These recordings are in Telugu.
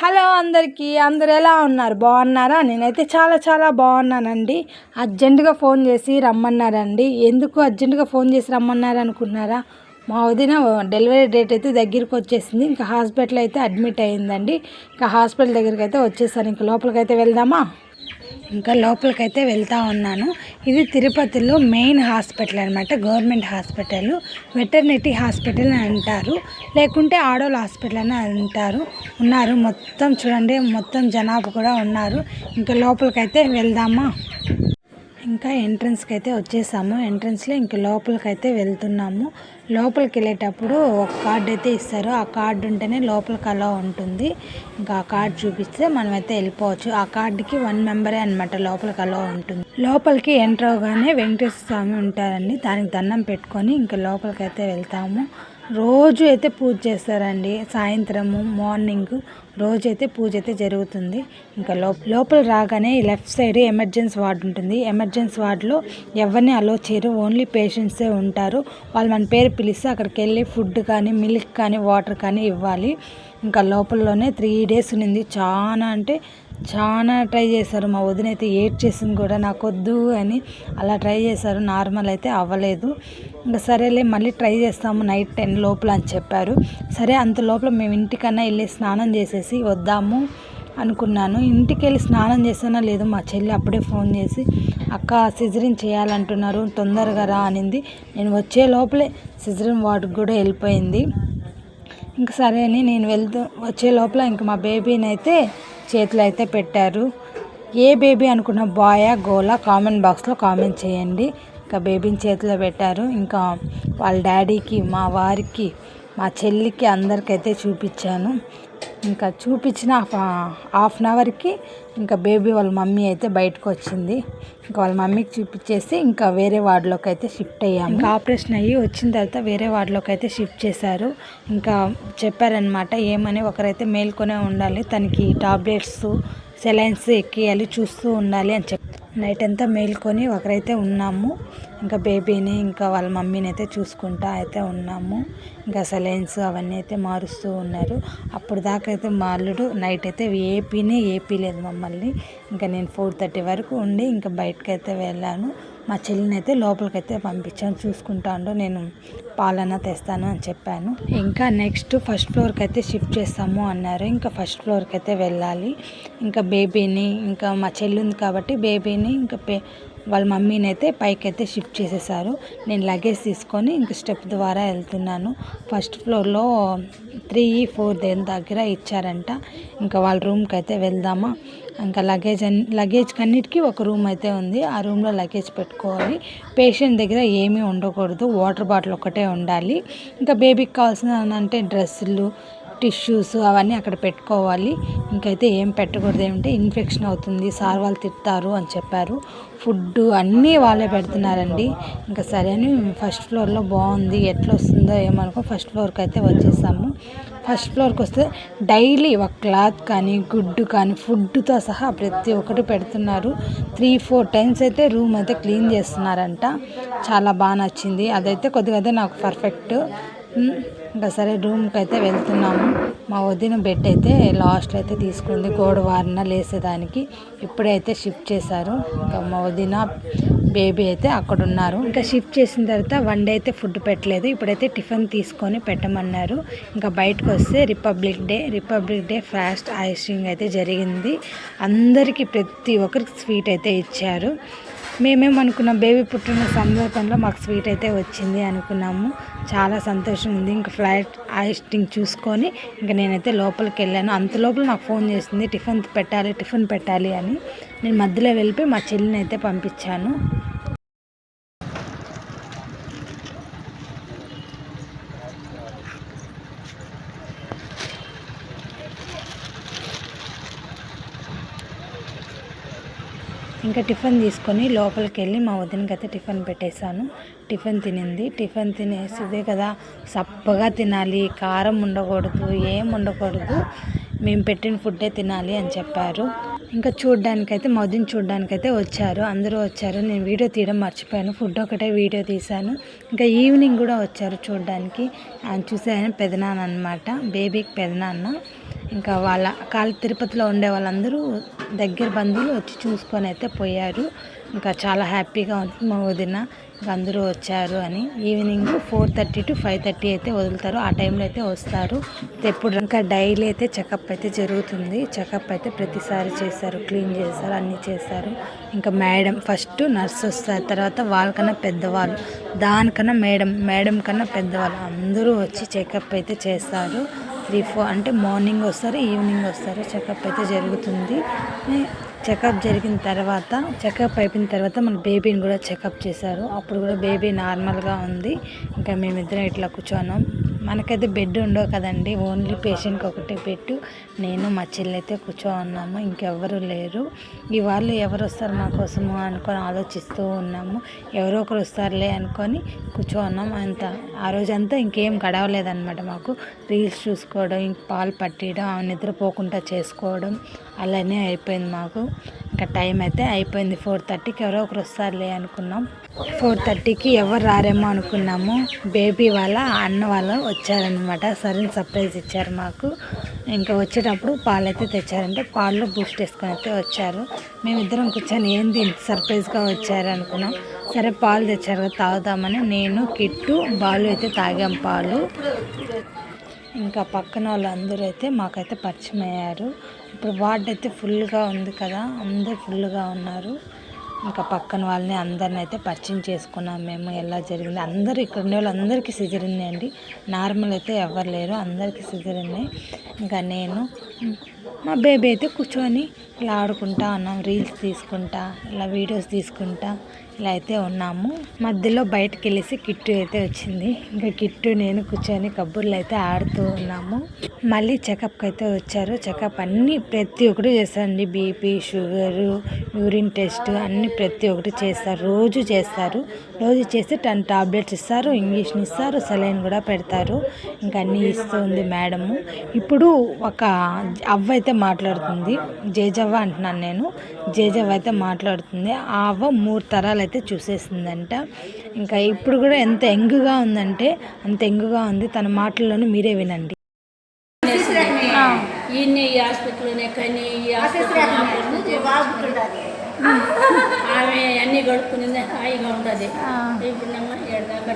హలో అందరికీ అందరు ఎలా ఉన్నారు? బాగున్నారా? నేనైతే చాలా చాలా బాగున్నానండి. అర్జెంటుగా ఫోన్ చేసి రమ్మన్నారండి. ఎందుకు అర్జెంటుగా ఫోన్ చేసి రమ్మన్నారు అనుకున్నారా మా వదిన డెలివరీ డేట్ అయితే దగ్గరికి వచ్చేసింది. ఇంకా హాస్పిటల్ అయితే అడ్మిట్ అయ్యిందండి. ఇంకా హాస్పిటల్ దగ్గరికి అయితే వచ్చేసాను. ఇంకా లోపలికి అయితే వెళ్దామా? ఇంకా లోపలికైతే వెళ్తా ఉన్నాను. ఇది తిరుపతిలో మెయిన్ హాస్పిటల్ అనమాట గవర్నమెంట్ హాస్పిటల్. వెటర్నిటీ హాస్పిటల్ అని అంటారు. లేకుంటే ఆడోల్ హాస్పిటల్ అని అంటారు. ఉన్నారు. మొత్తం చూడండి. మొత్తం జనాభా కూడా ఉన్నారు. ఇంకా లోపలికైతే వెళ్దామా? ఇంకా ఎంట్రన్స్కి అయితే వచ్చేసాము. ఎంట్రన్స్లో ఇంక లోపలికి అయితే వెళ్తున్నాము. లోపలికి వెళ్ళేటప్పుడు ఒక కార్డు అయితే ఇస్తారు. ఆ కార్డు ఉంటేనే లోపలికి అలా ఉంటుంది. ఇంకా ఆ కార్డు చూపిస్తే మనమైతే వెళ్ళిపోవచ్చు. ఆ కార్డుకి వన్ మెంబరే అనమాట లోపలికి అలా ఉంటుంది. లోపలికి ఎంటర్ అవగానే వెంకటేశ్వర స్వామి ఉంటారండి. దానికి దండం పెట్టుకొని ఇంకా లోపలికి అయితే వెళ్తాము. రోజు అయితే పూజ చేస్తారండి. సాయంత్రము మార్నింగ్ రోజు అయితే పూజ అయితే జరుగుతుంది. ఇంకా లోపల రాగానే లెఫ్ట్ సైడ్ ఎమర్జెన్సీ వార్డు ఉంటుంది. ఎమర్జెన్సీ వార్డులో ఎవరిని అలో చేయరు. ఓన్లీ పేషెంట్సే ఉంటారు. వాళ్ళు మన పేరు పిలిస్తే అక్కడికి వెళ్ళి ఫుడ్ కానీ మిల్క్ కానీ వాటర్ కానీ ఇవ్వాలి. ఇంకా లోపలలోనే త్రీ డేస్ ఉన్నింది. చాలా అంటే చాలా ట్రై చేశారు. మా వదిన అయితే ఏడ్ చేసింది కూడా నాకు వద్దు అని అలా ట్రై చేశారు. నార్మల్ అయితే అవ్వలేదు. ఇంకా సరేలే మళ్ళీ ట్రై చేస్తాము నైట్ టెన్ లోపల అని చెప్పారు. సరే అంత లోపల మేము ఇంటికన్నా వెళ్ళి స్నానం చేసేసి వద్దాము అనుకున్నాను. ఇంటికి వెళ్ళి స్నానం చేసానా లేదు మా చెల్లి అప్పుడే ఫోన్ చేసి అక్క సిజరిన్ చేయాలంటున్నారు తొందరగా రా అనింది. నేను వచ్చే లోపలే సిజరిన్ వార్డుకి కూడా వెళ్ళిపోయింది. ఇంక సరే అని నేను వెళ్తూ వచ్చే లోపల ఇంక మా బేబీని అయితే చేతిలో అయితే పెట్టారు. ఏ బేబీ అనుకున్న బాయా గోలా కామెంట్ బాక్స్లో కామెంట్ చేయండి. ఇంకా బేబీని చేతిలో పెట్టారు. ఇంకా వాళ్ళ డాడీకి మా వారికి మా చెల్లికి అందరికైతే చూపించాను. ఇంకా చూపించిన హాఫ్ అన్ అవర్కి ఇంకా బేబీ వాళ్ళ మమ్మీ అయితే బయటకు వచ్చింది. ఇంకా వాళ్ళ మమ్మీకి చూపించేసి ఇంకా వేరే వార్డులోకి అయితే షిఫ్ట్ అయ్యాము. ఇంకా ఆపరేషన్ అయ్యి వచ్చిన తర్వాత వేరే వార్డులోకి అయితే షిఫ్ట్ చేశారు. ఇంకా చెప్పారనమాట ఏమని ఒకరైతే మేల్కొనే ఉండాలి తనకి టాబ్లెట్స్ సెలైన్స్ ఎక్కియాలి చూస్తూ ఉండాలి అని చెప్పి నైట్ అంతా మేల్కొని ఒకరైతే ఉన్నాము. ఇంకా బేబీని ఇంకా వాళ్ళ మమ్మీని అయితే చూసుకుంటా అయితే ఉన్నాము. ఇంకా సెలైన్స్ అవన్నీ అయితే మారుస్తూ ఉన్నారు. అప్పుడు దాకా అయితే మా అల్లుడు నైట్ అయితే ఏపీనే ఏపీ లేదు మమ్మల్ని. ఇంకా నేను ఫోర్ థర్టీ వరకు ఉండి ఇంకా బయటకు అయితే వెళ్ళాను. మా చెల్లిని అయితే లోపలికైతే పంపించాను చూసుకుంటాను నేను పాలన తెస్తాను అని చెప్పాను. ఇంకా నెక్స్ట్ ఫస్ట్ ఫ్లోర్కి అయితే షిఫ్ట్ చేస్తాము అన్నారు. ఇంకా ఫస్ట్ ఫ్లోర్కి అయితే వెళ్ళాలి. ఇంకా బేబీని ఇంకా మా చెల్లి ఉంది కాబట్టి బేబీని ఇంకా పే వాళ్ళ మమ్మీని అయితే పైకి అయితే షిఫ్ట్ చేసేసారు. నేను లగేజ్ తీసుకొని ఇంక స్టెప్ ద్వారా వెళ్తున్నాను. ఫస్ట్ ఫ్లోర్లో త్రీ ఫోర్ దేని దగ్గర ఇచ్చారంట. ఇంకా వాళ్ళ రూమ్కి అయితే వెళ్దామా? ఇంకా లగేజ్ అన్ని లగేజ్ అన్నిటికీ ఒక రూమ్ అయితే ఉంది. ఆ రూమ్లో లగేజ్ పెట్టుకోవాలి. పేషెంట్ దగ్గర ఏమీ ఉండకూడదు. వాటర్ బాటిల్ ఒకటే ఉండాలి. ఇంకా బేబీకి కావాల్సిన అంటే డ్రెస్సులు టిష్యూస్ అవన్నీ అక్కడ పెట్టుకోవాలి. ఇంకైతే ఏం పెట్టకూడదు. ఏమంటే ఇన్ఫెక్షన్ అవుతుంది సార్ వాళ్ళు తిడతారు అని చెప్పారు. ఫుడ్ అన్నీ వాళ్ళే పెడుతున్నారండి. ఇంకా సరే అని ఫస్ట్ ఫ్లోర్లో బాగుంది. ఎట్లా వస్తుందో ఏమనుకో ఫస్ట్ ఫ్లోర్కి అయితే వచ్చేసాము. ఫస్ట్ ఫ్లోర్కి వస్తే డైలీ ఒక క్లాత్ కానీ గుడ్డు కానీ ఫుడ్తో సహా ప్రతి ఒక్కటి పెడుతున్నారు. త్రీ ఫోర్ టైమ్స్ అయితే రూమ్ అయితే క్లీన్ చేస్తున్నారంట. చాలా బాగా నచ్చింది. అదైతే కొద్దిగా నాకు పర్ఫెక్ట్ ఇంకా సరే రూమ్కి అయితే వెళ్తున్నాము. మా వదిన బెడ్ అయితే లాస్ట్ అయితే తీసుకుంది గోడ వారిన లేసేదానికి. ఇప్పుడైతే షిఫ్ట్ చేశారు. ఇంకా మా వదిన బేబీ అయితే అక్కడ ఉన్నారు ఇంకా షిఫ్ట్ చేసిన తర్వాత వన్ డే అయితే ఫుడ్ పెట్టలేదు. ఇప్పుడైతే టిఫిన్ తీసుకొని పెట్టమన్నారు. ఇంకా బయటకు వస్తే రిపబ్లిక్ డే రిపబ్లిక్ డే ఫాస్ట్ ఐసింగ్ అయితే జరిగింది. అందరికీ ప్రతి ఒక్కరికి స్వీట్ అయితే ఇచ్చారు. మేమేమనుకున్నాం బేబీ పుట్టిన సందర్భంలో మాకు స్వీట్ అయితే వచ్చింది అనుకున్నాము. చాలా సంతోషం ఉంది. ఇంకా ఫ్లైట్ ఐస్టింగ్ చూసుకొని ఇంకా నేనైతే లోపలికి వెళ్ళాను. అంత లోపల నాకు ఫోన్ చేసింది టిఫిన్ పెట్టాలి టిఫిన్ పెట్టాలి అని. నేను మధ్యలో వెళ్ళిపోయి మా చెల్లిని అయితే పంపించాను. ఇంకా టిఫిన్ తీసుకొని లోపలికి వెళ్ళి మా వదినకి అయితే టిఫిన్ పెట్టేశాను. టిఫిన్ తినింది. టిఫిన్ తినేసిదే కదా సప్పగా తినాలి కారం ఉండకూడదు ఏం ఉండకూడదు మేము పెట్టిన ఫుడ్డే తినాలి అని చెప్పారు. ఇంకా చూడ్డానికైతే మా చూడ్డానికైతే వచ్చారు. అందరూ వచ్చారు. నేను వీడియో తీయడం మర్చిపోయాను. ఫుడ్ ఒకటే వీడియో తీశాను. ఇంకా ఈవినింగ్ కూడా వచ్చారు చూడ్డానికి. ఆయన చూసే ఆయన పెదనాన్న అనమాట బేబీకి పెదనాన్న. ఇంకా వాళ్ళ కాళీ తిరుపతిలో ఉండే వాళ్ళందరూ దగ్గర బంధువులు వచ్చి చూసుకొని అయితే పోయారు. ఇంకా చాలా హ్యాపీగా ఉంది మా వదిన ఇంకా అందరూ వచ్చారు అని. Evening four thirty to five thirty అయితే వదులుతారు. ఆ టైంలో అయితే వస్తారు. ఎప్పుడు ఇంకా డైలీ అయితే చెకప్ అయితే జరుగుతుంది. చెకప్ అయితే ప్రతిసారి చేస్తారు. క్లీన్ చేస్తారు. అన్నీ చేస్తారు. ఇంకా మేడం ఫస్ట్ నర్స్ వస్తారు. తర్వాత వాళ్ళకన్నా పెద్దవాళ్ళు. దానికన్నా మేడం మేడం కన్నా పెద్దవాళ్ళు. అందరూ వచ్చి చెకప్ అయితే చేస్తారు. త్రీ ఫోర్ అంటే మార్నింగ్ వస్తారు ఈవినింగ్ వస్తారు. చెకప్ అయితే జరుగుతుంది. చెకప్ జరిగిన తర్వాత చెకప్ అయిపోయిన తర్వాత మన బేబీని కూడా చెకప్ చేశారు. అప్పుడు కూడా బేబీ నార్మల్గా ఉంది. ఇంకా మేమిద్దరం ఇట్లా కూర్చున్నాం. మనకైతే బెడ్ ఉండవు కదండి. ఓన్లీ పేషెంట్కి ఒకటే పెట్టు నేను మా చెల్లి అయితే కూర్చో ఉన్నాము ఇంకెవ్వరు లేరు. ఈ వాళ్ళు ఎవరు వస్తారు మా కోసము అనుకొని ఆలోచిస్తూ ఉన్నాము. ఎవరో ఒకరు వస్తారులే అనుకొని కూర్చో ఉన్నాం అంత ఆ రోజంతా ఇంకేం గడవలేదన్నమాట మాకు. రీల్స్ చూసుకోవడం ఇంక పాలు పట్టియడం ఆమె నిద్రపోకుండా చేసుకోవడం అలానే అయిపోయింది మాకు. ఇంకా టైం అయితే అయిపోయింది. ఫోర్ థర్టీకి ఎవరో ఒకరు వస్తారులే అనుకున్నాం. ఫోర్ థర్టీకి ఎవరు రారేమో అనుకున్నాము. బేబీ వాళ్ళ అన్న వాళ్ళు వచ్చారనమాట సరైన సర్ప్రైజ్ ఇచ్చారు మాకు. ఇంకా వచ్చేటప్పుడు పాలు అయితే తెచ్చారంటే పాలు బూస్ట్ వేసుకొని అయితే వచ్చారు. మేమిద్దరం కూర్చొని ఏంది సర్ప్రైజ్గా వచ్చారు అనుకున్నాం. సరే పాలు తెచ్చారు కదా తాగుదామని. నేను కిట్టు బాలు అయితే తాగాం పాలు. ఇంకా పక్కన వాళ్ళందరూ అయితే మాకైతే పరిచయం అయ్యారు. ఇప్పుడు వార్డ్ అయితే ఫుల్గా ఉంది కదా అందరూ ఫుల్గా ఉన్నారు. ఇంకా పక్కన వాళ్ళని అందరిని అయితే పరిచయం చేసుకున్నాం మేము ఎలా జరిగింది. అందరూ ఇక్కడ ఉండే వాళ్ళందరికీ సిజరింగ్ అండి. నార్మల్ అయితే ఎవరు లేరు అందరికీ సిజరింగ్ ఇంకా నేను మా బేబీ అయితే కూర్చొని ఇలా ఆడుకుంటా ఉన్నాం రీల్స్ తీసుకుంటా ఇలా వీడియోస్ తీసుకుంటా. ఇలా అయితే ఉన్నాము. మధ్యలో బయటకు వెళ్ళేసి కిట్టు అయితే వచ్చింది. ఇంకా కిట్టు నేను కూర్చొని కబుర్లు అయితే ఆడుతూ ఉన్నాము. మళ్ళీ చెకప్కి అయితే వచ్చారు. చెకప్ అన్నీ ప్రతి ఒక్కటి చేస్తారండి. బీపీ షుగరు యూరిన్ టెస్ట్ అన్నీ ప్రతి ఒక్కటి చేస్తారు. రోజు చేస్తారు. రోజు చేసి టెన్ టాబ్లెట్స్ ఇస్తారు ఇంజక్షన్ ఇస్తారు సెలైన్ కూడా పెడతారు. ఇంకా అన్నీ ఇస్తుంది మేడము. ఇప్పుడు ఒక అవ్వ అయితే మాట్లాడుతుంది. జేజవ్వ అంటున్నాను నేను. జేజవ్వ అయితే మాట్లాడుతుంది. ఆ అవ్వ మూడు తరాలు అయితే చూసేసిందంట. ఇంకా ఇప్పుడు కూడా ఎంత ఎంగుగా ఉందంటే అంత ఎంగుగా ఉంది. తన మాటల్లోనే మీరే వినండి. ఈయన్ని ఈ హాస్పిటల్లోనే కానీ ఈ ఆమె అన్ని గడుపుకునింది హాయిగా ఉంటుంది. ఇప్పుడు నమ్మ ఏడదాకా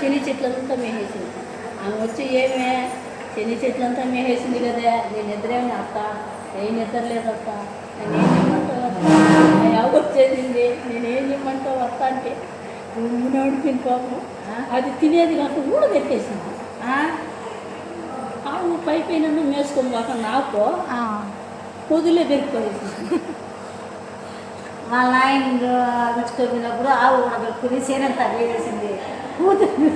శని చెట్లంతా మేసేసింది ఆమె వచ్చి ఏమే? శని చెట్లంతా మేసేసింది కదా నేను నిద్రేమి అత్త ఏం నిద్రలేదు అత్త నేను ఎవరు వచ్చేసింది నేను ఏం ఇమ్మంటావు అత్త అంటే ఉమ్మునోడిపోయిన పాపం. అది తినేది కాక ఊడ పెట్టేసింది ఆవు పై పైన మేసుకొని పోక నాకు పొదులే పెరిగిపోయింది వాళ్ళ ఆయన విచ్చుకోపినప్పుడు ఆవు ఉడబెట్టుకుని సేనంతా వేసేసింది. కూతురు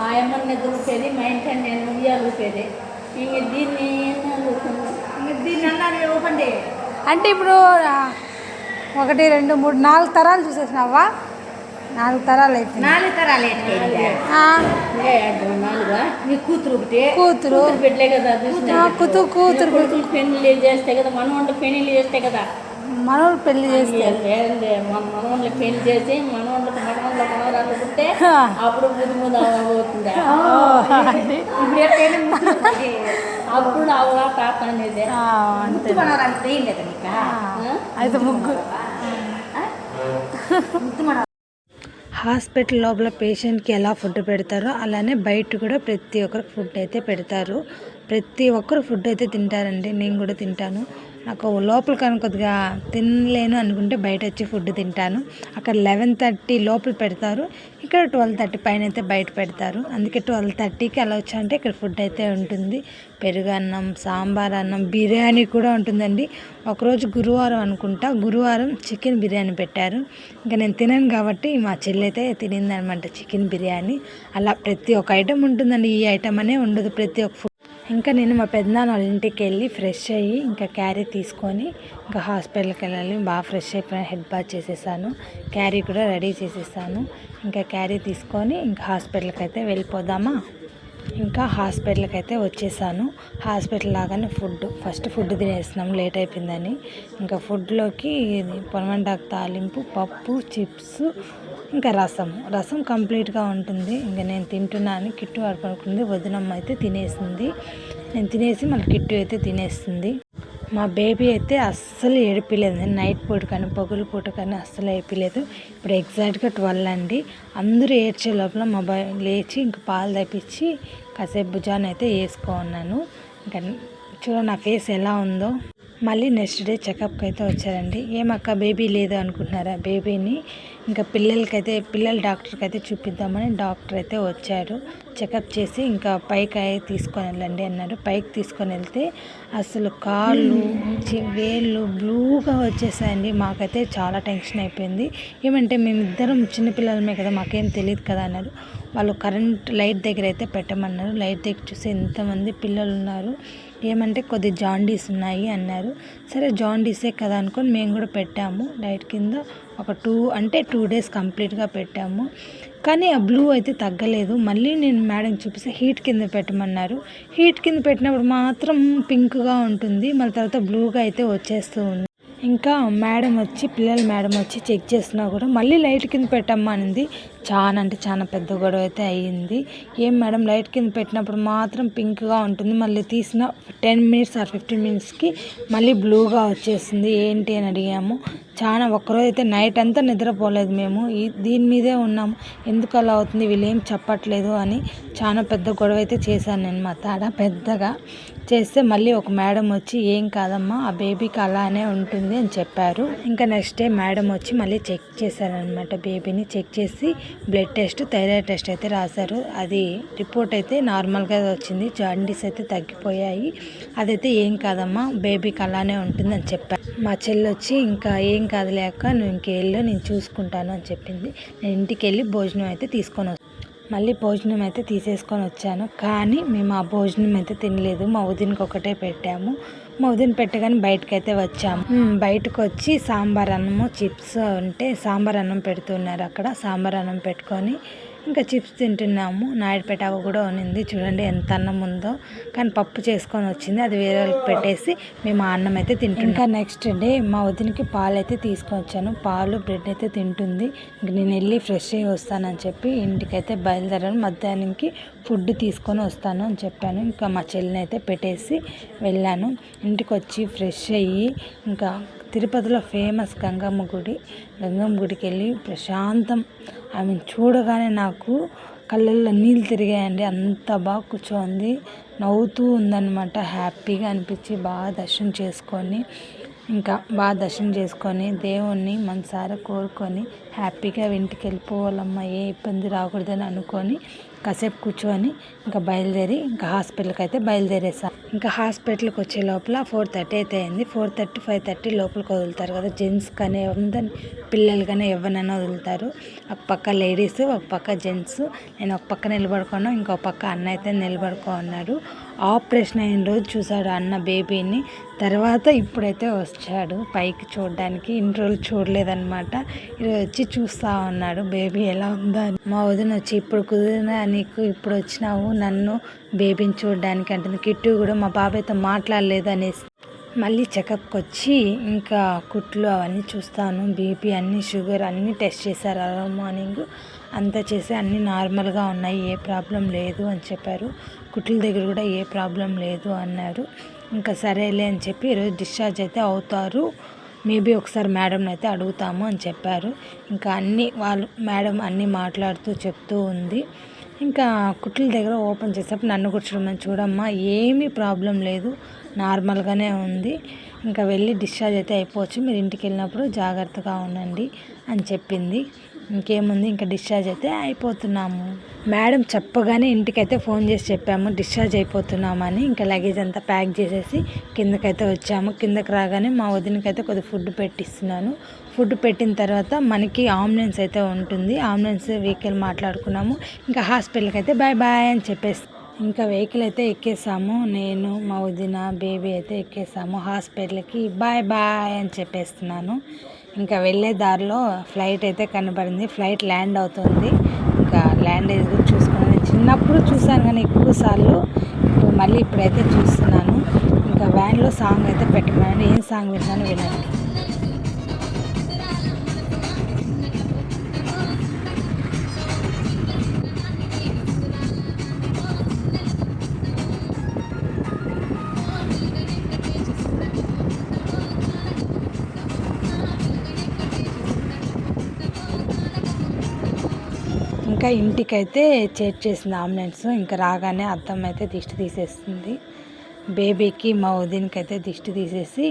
ఆ అమ్మని నిద్ర ఊపేది మా ఇంట్లో నేను ఉయ్యాలు ఇంక దీన్ని దీన్ని అన్నారు ఇవ్వండి అంటే ఇప్పుడు ఒకటి రెండు మూడు నాలుగు తరాలు చూసేసినావా? నాలుగు తరాలు అయితే. నాలుగు తరాలు నీ కూతురు ఒకటి. కూతురు. పెట్టలే కదా కూతురు కూతురు కొడుకులు పెళ్ళి చేస్తే కదా? మనవాళ్ళు పెళ్ళి చేస్తే కదా? మనోడు పెళ్ళి చేస్తే మనవాళ్ళు పెళ్ళి చేసి మనవాళ్ళ మనవరాలు అప్పుడు అవుతుందా. ఇప్పుడు. అప్పుడు తాత అనేది. మనవరాలు నీకు అయితే హాస్పిటల్ లోపల పేషెంట్కి ఎలా ఫుడ్ పెడతారో అలానే బయట కూడా ప్రతి ఒక్కరికి ఫుడ్ అయితే పెడతారు. ప్రతి ఒక్కరు ఫుడ్ అయితే తింటారండి. నేను కూడా తింటాను. నాకు లోపల కనుక కొద్దిగా తినలేను అనుకుంటే బయట వచ్చి ఫుడ్ తింటాను. అక్కడ లెవెన్ థర్టీ లోపల పెడతారు. ఇక్కడ ట్వెల్వ్ థర్టీ పైన అయితే బయట పెడతారు. అందుకే ట్వెల్వ్ థర్టీకి అలా వచ్చామంటే ఇక్కడ ఫుడ్ అయితే ఉంటుంది. పెరుగు అన్నం సాంబార్ అన్నం బిర్యానీ కూడా ఉంటుందండి. ఒకరోజు గురువారం అనుకుంటా గురువారం చికెన్ బిర్యానీ పెట్టారు. ఇంకా నేను తినను కాబట్టి మా చెల్లి అయితే తినింది అనమాట చికెన్ బిర్యానీ. అలా ప్రతి ఒక్క ఐటెం ఉంటుందండి. ఈ ఐటెం అనే ఉండదు. ప్రతి ఒక్క ఫుడ్ ఇంకా నేను మా పెద్దనాన్న వాళ్ళ ఇంటికి వెళ్ళి ఫ్రెష్ అయ్యి ఇంకా క్యారీ తీసుకొని ఇంకా హాస్పిటల్కి వెళ్ళాలి. బాగా ఫ్రెష్ అయిపోయిన హెడ్ బాత్ చేసేసాను. క్యారీ కూడా రెడీ చేసేసాను. ఇంకా క్యారీ తీసుకొని ఇంకా హాస్పిటల్కి అయితే వెళ్ళిపోదామా? ఇంకా హాస్పిటల్కి అయితే వచ్చేసాను. హాస్పిటల్ లాగానే ఫుడ్ ఫస్ట్ ఫుడ్ తినేసినాం లేట్ అయిపోయిందని. ఇంకా ఫుడ్లోకి ఇది పొనమంటాకు తాలింపు పప్పు చిప్స్ ఇంకా రసం. రసం కంప్లీట్గా ఉంటుంది. ఇంకా నేను తింటున్నాను కిట్టు ఆడుకుంటుంది వదినమ్మ అయితే తినేసింది. నేను తినేసి మళ్ళీ కిట్టు అయితే తినేస్తుంది. మా బేబీ అయితే అస్సలు ఏడిపిలేదు. నైట్ పూట కానీ పగులు పూట కానీ అస్సలు ఏడిపిలేదు. ఇప్పుడు ఎగ్జాక్ట్గా ట్వెల్వ్ అండి. అందరూ ఏడ్చే లోపల మా బా లేచి ఇంక పాలు తెప్పించి కాసేపు భుజాన్ని అయితే వేసుకున్నాను ఇంకా చూడ నా ఫేస్ ఎలా ఉందో. మళ్ళీ నెక్స్ట్ డే చెకప్కి అయితే వచ్చారండి. ఏమక్క బేబీ లేదు అనుకుంటున్నారా? బేబీని ఇంకా పిల్లలకైతే పిల్లల డాక్టర్కి అయితే చూపిద్దామని డాక్టర్ అయితే వచ్చారు. చెకప్ చేసి ఇంకా పైకి అయి తీసుకొని వెళ్ళండి అన్నారు. పైకి తీసుకొని వెళ్తే అసలు కాళ్ళు వేళ్ళు బ్లూగా వచ్చేసాయండి. మాకైతే చాలా టెన్షన్ అయిపోయింది. ఏమంటే మేమిద్దరం చిన్నపిల్లలమే కదా మాకేం తెలియదు కదా అన్నారు. వాళ్ళు కరెంట్ లైట్ దగ్గర అయితే పెట్టమన్నారు. లైట్ దగ్గర చూసి ఎంతమంది పిల్లలు ఉన్నారు ఏమంటే కొద్ది జాండీస్ ఉన్నాయి అన్నారు. సరే జాండీసే కదా అనుకొని మేము కూడా పెట్టాము. డైట్ కింద ఒక టూ అంటే టూ డేస్ కంప్లీట్గా పెట్టాము. కానీ ఆ బ్లూ అయితే తగ్గలేదు. మళ్ళీ నేను మేడం చూపిస్తే హీట్ కింద పెట్టమన్నారు. హీట్ కింద పెట్టినప్పుడు మాత్రం పింక్గా ఉంటుంది. మళ్ళీ తర్వాత బ్లూగా అయితే వచ్చేస్తూ ఉంది. ఇంకా మేడం వచ్చి పిల్లల మేడం వచ్చి చెక్ చేసినా కూడా మళ్ళీ లైట్ కింద పెట్టమ్మా అనింది. చాలా అంటే చాలా పెద్ద గొడవ అయితే అయ్యింది. ఏం మేడం లైట్ కింద పెట్టినప్పుడు మాత్రం పింక్గా ఉంటుంది. మళ్ళీ తీసిన టెన్ మినిట్స్ ఆర్ ఫిఫ్టీన్ మినిట్స్కి మళ్ళీ బ్లూగా వచ్చేసింది. ఏంటి అని అడిగాము. చాలా ఒక్కరోజు అయితే నైట్ అంతా నిద్రపోలేదు మేము. ఈ దీని మీదే ఉన్నాము ఎందుకు అలా అవుతుంది? వీళ్ళు ఏం చెప్పట్లేదు అని చాలా పెద్ద గొడవ అయితే చేశాను నేను మా తాడ పెద్దగా. చేస్తే మళ్ళీ ఒక మేడం వచ్చి ఏం కాదమ్మా ఆ బేబీకి అలానే ఉంటుంది అని చెప్పారు. ఇంకా నెక్స్ట్ డే మేడం వచ్చి మళ్ళీ చెక్ చేశారనమాట బేబీని చెక్ చేసి బ్లడ్ టెస్ట్ థైరాయిడ్ టెస్ట్ అయితే రాశారు. అది రిపోర్ట్ అయితే నార్మల్గా వచ్చింది. జాండీస్ అయితే తగ్గిపోయాయి. అదైతే ఏం కాదమ్మా బేబీకి అలానే ఉంటుంది అని చెప్పారు మా చెల్లి వచ్చి ఇంకా ఏం కాదులేక నువ్వు ఇంకెళ్ళు నేను చూసుకుంటాను అని చెప్పింది. నేను ఇంటికి వెళ్ళి భోజనం అయితే తీసుకొని వస్తాను మళ్ళీ భోజనం అయితే తీసేసుకొని వచ్చాను. కానీ మేము ఆ భోజనం అయితే తినలేదు. మా వదినకి ఒకటే పెట్టాము. మా వదిన పెట్టగానే బయటకు అయితే వచ్చాము బయటకు వచ్చి సాంబార్ అన్నము చిప్స్ ఉంటే సాంబార్ అన్నం పెడుతున్నారు అక్కడ. సాంబార్ అన్నం పెట్టుకొని ఇంకా చిప్స్ తింటున్నాము. నాయుడుపేట కూడా ఉన్నింది. చూడండి ఎంత అన్నం ఉందో. కానీ పప్పు చేసుకొని వచ్చింది. అది వేరే వాళ్ళకి పెట్టేసి మేము ఆ అన్నం అయితే తింటున్నాం. ఇంకా నెక్స్ట్ డే మా వదినకి పాలు అయితే తీసుకొని వచ్చాను. పాలు బ్రెడ్ అయితే తింటుంది. నేను వెళ్ళి ఫ్రెష్ అయ్యి వస్తానని చెప్పి ఇంటికైతే బయలుదేరాను. మధ్యాహ్నంకి ఫుడ్ తీసుకొని వస్తాను అని చెప్పాను. ఇంకా మా చెల్లిని అయితే పెట్టేసి వెళ్ళాను. ఇంటికి వచ్చి ఫ్రెష్ అయ్యి ఇంకా తిరుపతిలో ఫేమస్ గంగమ్మ గుడి. గంగమ్మ గుడికి వెళ్ళి ప్రశాంతం. ఆమె చూడగానే నాకు కళ్ళల్లో నీళ్ళు తిరిగాయండి. అంత బాగా కూర్చోంది. నవ్వుతూ ఉందన్నమాట. హ్యాపీగా అనిపించి బాగా దర్శనం చేసుకొని ఇంకా బాగా దర్శనం చేసుకొని దేవుణ్ణి మనసారా కోరుకొని హ్యాపీగా ఇంటికి వెళ్ళిపోవాలమ్మా. ఏ ఇబ్బంది రాకూడదని అనుకొని కాసేపు కూర్చొని ఇంకా బయలుదేరి ఇంకా హాస్పిటల్కి అయితే బయలుదేరేసాను ఇంకా హాస్పిటల్కి వచ్చే లోపల ఫోర్ థర్టీ అయితే అయింది. ఫోర్ థర్టీ ఫైవ్ థర్టీ లోపలికి వదులుతారు కదా. జెంట్స్ కానీ ఉందని పిల్లలు కానీ ఎవరినైనా వదులుతారు. ఒక పక్క లేడీస్ ఒక పక్క జెంట్స్. నేను ఒక పక్క నిలబడుకున్నాను ఇంకో పక్క అన్న అయితే నిలబడుకో ఉన్నారు ఆపరేషన్ అయిన రోజు చూశాడు అన్న బేబీని. తర్వాత ఇప్పుడైతే వచ్చాడు పైకి చూడడానికి. ఇన్ని రోజులు చూడలేదన్నమాట. ఈరోజు వచ్చి చూస్తా ఉన్నాడు. బేబీ ఎలా ఉందా? మా వదిన వచ్చి ఇప్పుడు కుదిరినా నీకు? ఇప్పుడు వచ్చినావు నన్ను బేబీని చూడడానికి అంటుంది. కిట్టు కూడా మా బాబాయ్తో మాట్లాడలేదు అనేసి మళ్ళీ చెకప్కి వచ్చి ఇంకా కుట్లు అవన్నీ చూస్తాను. బీపీ అన్ని షుగర్ అన్నీ టెస్ట్ చేశారు. అలా మార్నింగ్ అంతా చేసి అన్నీ నార్మల్గా ఉన్నాయి. ఏ ప్రాబ్లం లేదు అని చెప్పారు. కుట్ల దగ్గర కూడా ఏ ప్రాబ్లం లేదు అన్నారు. ఇంకా సరేలే అని చెప్పి ఈరోజు డిశ్చార్జ్ అయితే అవుతారు. మేబీ ఒకసారి మేడంని అయితే అడుగుతాము అని చెప్పారు. ఇంకా అన్నీ వాళ్ళు మేడం అన్నీ మాట్లాడుతూ చెప్తూ ఉంది. ఇంకా కుట్ల దగ్గర ఓపెన్ చేసేప్పుడు నన్ను కూర్చోమని చూడమ్మా ఏమీ ప్రాబ్లం లేదు నార్మల్గానే ఉంది. ఇంకా వెళ్ళి డిశ్చార్జ్ అయితే అయిపోవచ్చు. మీరు ఇంటికి వెళ్ళినప్పుడు జాగ్రత్తగా ఉండండి అని చెప్పింది. ఇంకేముంది? ఇంకా డిశ్చార్జ్ అయితే అయిపోతున్నాము. మేడం చెప్పగానే ఇంటికైతే ఫోన్ చేసి చెప్పాము డిశ్చార్జ్ అయిపోతున్నామని. ఇంకా లగేజ్ అంతా ప్యాక్ చేసేసి కిందకైతే వచ్చాము. కిందకి రాగానే మా వదినకైతే కొద్దిగా ఫుడ్ పెట్టిస్తున్నాను. ఫుడ్ పెట్టిన తర్వాత మనకి అంబులెన్స్ అయితే ఉంటుంది. అంబులెన్స్ వెహికల్ మాట్లాడుకున్నాము. ఇంకా హాస్పిటల్కి అయితే బాయ్ బాయ్ అని చెప్పేసి ఇంకా వెహికల్ అయితే ఎక్కేసాము. నేను మా వదిన బేబీ అయితే ఎక్కేసాము. హాస్పిటల్కి బాయ్ బాయ్ అని చెప్పేస్తున్నాను. ఇంకా వెళ్ళే దారిలో ఫ్లైట్ అయితే కనబడింది. ఫ్లైట్ ల్యాండ్ అవుతుంది. ఇంకా ల్యాండ్ అయ్యేది చూసుకున్నాను చిన్నప్పుడు చూసాను కానీ ఎక్కువ సార్లు ఇప్పుడు మళ్ళీ ఇప్పుడైతే చూస్తున్నాను. ఇంకా వ్యాన్లో సాంగ్ అయితే పెట్టుకున్నాను ఏం సాంగ్ విన్నాను వినండి. ఇంకా ఇంటికైతే చేర్చేసింది అంబులెన్స్ ఇంకా రాగానే అద్దం అయితే దిష్టి తీసేస్తుంది. బేబీకి మా వదినకి అయితే దిష్టి తీసేసి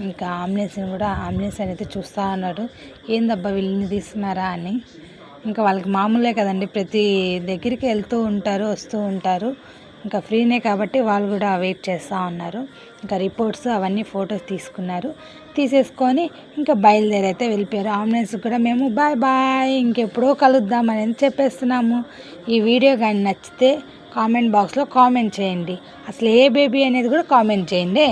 ఇంకా అంబులెన్స్ని కూడా అంబులెన్స్ అయితే చూస్తూ ఉన్నాడు ఏందబ్బా వీళ్ళని తీస్తున్నారా? అని. ఇంకా వాళ్ళకి మామూలే కదండి. ప్రతి దగ్గరికి వెళ్తూ ఉంటారు వస్తూ ఉంటారు. ఇంకా ఫ్రీనే కాబట్టి వాళ్ళు కూడా వెయిట్ చేస్తూ ఉన్నారు. ఇంకా రిపోర్ట్స్ అవన్నీ ఫొటోస్ తీసుకున్నారు. తీసేసుకొని ఇంకా బయలుదేరి అయితే వెళ్ళిపోయారు. అంబులెన్స్ కూడా మేము బాయ్ బాయ్ ఇంకెప్పుడో కలుద్దాం అనేది చెప్పేస్తున్నాము. ఈ వీడియో కానీ నచ్చితే కామెంట్ బాక్స్లో కామెంట్ చేయండి. అసలు ఏ బేబీ అనేది కూడా కామెంట్ చేయండి.